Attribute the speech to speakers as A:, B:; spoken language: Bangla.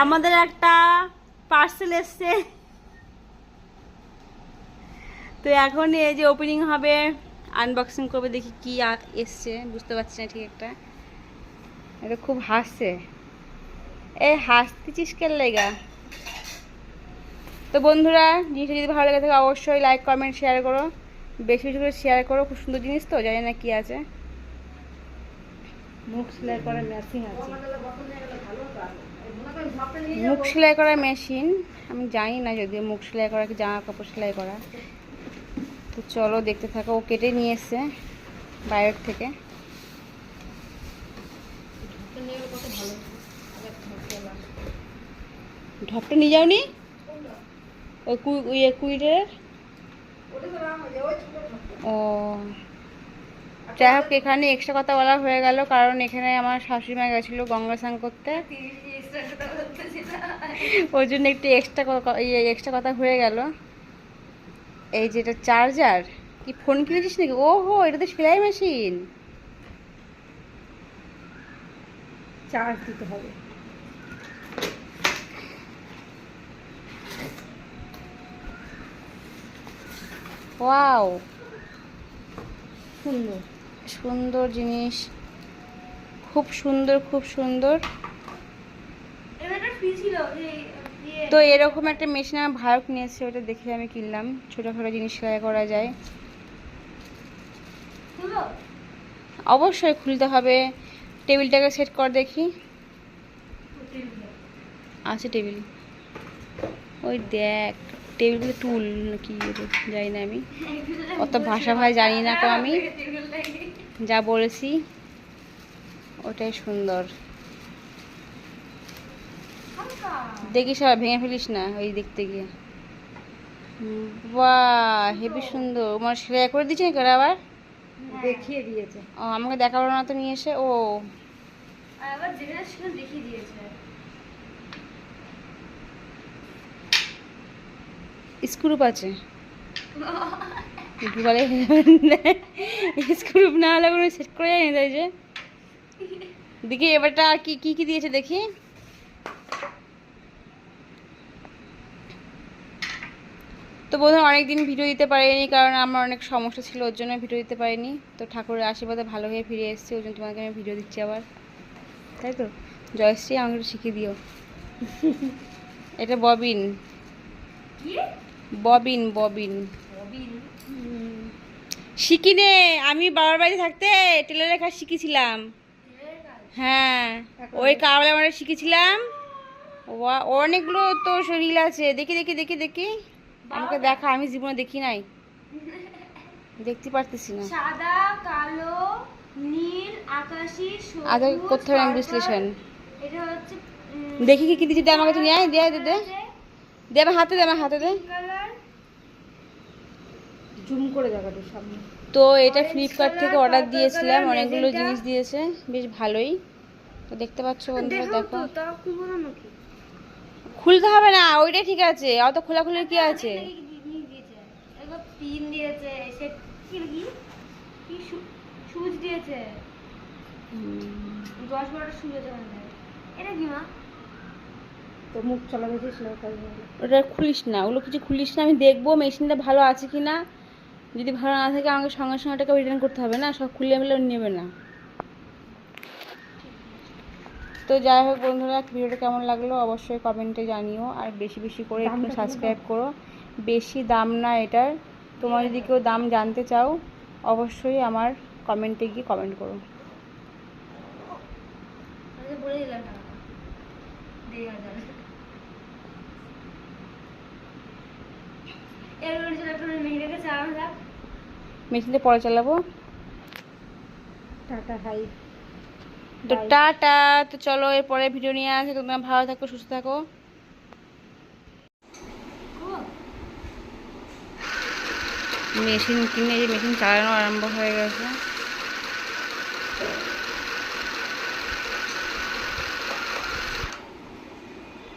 A: আমাদের একটা পার্সেল এসছে। তো এখন এই যে ওপেনিং হবে আনবক্সিং করবে, দেখি কি এসছে, বুঝতে পারছি না ঠিক একটা। এটা খুব হাসছে। এই হাসতেছিস কেন লেগা? তো বন্ধুরা, জিনিসটা যদি ভালো লেগে থাকে, অবশ্যই লাইক কমেন্ট শেয়ার করো। বেশি বেশি করে শেয়ার করো, খুব সুন্দর জিনিস তো, জানি না কি আছে।
B: মুখ সেলাই করা মেশিন আছে।
A: মুখ সেলাই করা মেশিন আমি জানি না যদিও মুখ সেলাই করা কি জামা কাপড় সেলাই করা। তো চলো দেখতে থাকো ও কেটে নিয়ে এসছে বাইরের থেকে। ঢপটা নিয়ে যাওনি? ওই কুই কুইটের ও যাই হোক এখানে এক্সট্রা কথা বলা হয়ে গেল কারণ এখানে আমার শাশুড়ি মা গেছিল গঙ্গা স্নান করতে। ওই জন্য একটু এক্সট্রা ইয়ে এক্সট্রা কথা হয়ে গেল। এই যেটা চার্জার কি ফোন কিনেছিস নাকি? ও হো এটা তো সেলাই মেশিন
B: চার্জ দিতে হবে।
A: ওয়াও
B: সুন্দর।
A: সুন্দর জিনিস। খুব সুন্দর খুব সুন্দর। তো এরকম একটা মেশিন আমার ভালো কিনেছে ওটা দেখে আমি কিনলাম। ছোটোখাটো জিনিস সেলাই করা যায়। অবশ্যই খুলতে হবে। টেবিলটাকে সেট কর দেখি। আছে টেবিল। ওই দেখ। টেবিলগুলো টুল কি জানি না আমি। অত ভাষা ভাই জানি না তো আমি। যা বলেছি ওটাই সুন্দর। দেখিস আর ভেঙে ফেলিস না ওই দেখতে গিয়ে বাহ হেবি সুন্দর। আমার সেলাই করে দিচ্ছে নাকি ওরা আবার?
B: দেখিয়ে দিয়েছে।
A: ও আমাকে দেখাবো না তো নিয়ে এসে ও। স্ক্রুপ আছে ঢুকালে স্ক্রুপ না হলে কোনো সেট করে যায়নি তাই যে দেখি এবারটা কি কি কি দিয়েছে দেখি তো বোধহয় অনেকদিন ভিডিও দিতে পারিনি কারণ আমার অনেক সমস্যা ছিল, ওর জন্য ভিডিও দিতে পারিনি। তো ঠাকুরের আশীর্বাদে ভালো হয়ে ফিরে এসেছি ওই জন্য তোমাকে আমি ভিডিও দিচ্ছি আবার। তাই তো? জয়শ্রী আমাকে একটু শিখিয়ে দিও। এটা ববিন। Bobbin bobbin. শিখি নে আমি বাবার বাড়ি থাকতে টেলারের কাজ শিখেছিলাম। হ্যাঁ ওই কাবলা আমরা শিখেছিলাম। অনেকগুলো তো শরীর আছে। দেখি দেখি দেখি দেখি। আমাকে দেখা আমি জীবনে দেখি নাই। দেখতে পারতেছি না।
C: সাদা কালো নীল আকাশি
A: করতে আমি বিশ্লেষণ
C: এটা হচ্ছে
A: দেখি কি কি দিচ্ছি আমাকে তুমি আয় দে দে দে দে আমার হাতে দে আমার হাতে দে।
B: জুম করে দেখাটো সামনে।
A: তো এটা ফ্লিপকার্ট থেকে অর্ডার দিয়েছিলাম অনেকগুলো জিনিস দিয়েছে বেশ ভালোই। তো দেখতে পাচ্ছ বন্ধুরা দেখো।
C: না
A: খুলতে হবে না ওইটাই ঠিক আছে অত খোলাখুলির কি আছে?
C: নিয়ে দিয়েছে? দশ বারোটা এটা কি মা?
B: তো মুখ চলাবে যে সেলাই হবে।
A: ওটা খুলিস না ওগুলো কিছু খুলিস না আমি দেখব মেশিনটা ভালো আছে কি না। যদি ভালো না থাকে আমাকে সঙ্গে সঙ্গে ওটাকে রিটার্ন করতে হবে না সব খুলে মিলে নেবে না। তো যাই হোক বন্ধুরা ভিডিওটা কেমন লাগল অবশ্যই কমেন্টে জানিও আর বেশি বেশি করে একটু সাবস্ক্রাইব করো। বেশি দাম না এটার। তোমার যদি কেউ দাম জানতে চাও অবশ্যই আমার কমেন্টে গিয়ে কমেন্ট করো।
C: বলে দিলাম চালানো যাক
A: মেশিনটা পরে চালাবো।
B: Tata high.
A: তো টাটা তো চলো এরপরে ভিডিও নিয়ে আসে। তোমরা ভালো থাকো সুস্থ থাকো। মেশিন কিনে যে মেশিন চালানো আরম্ভ হয়ে গেছে।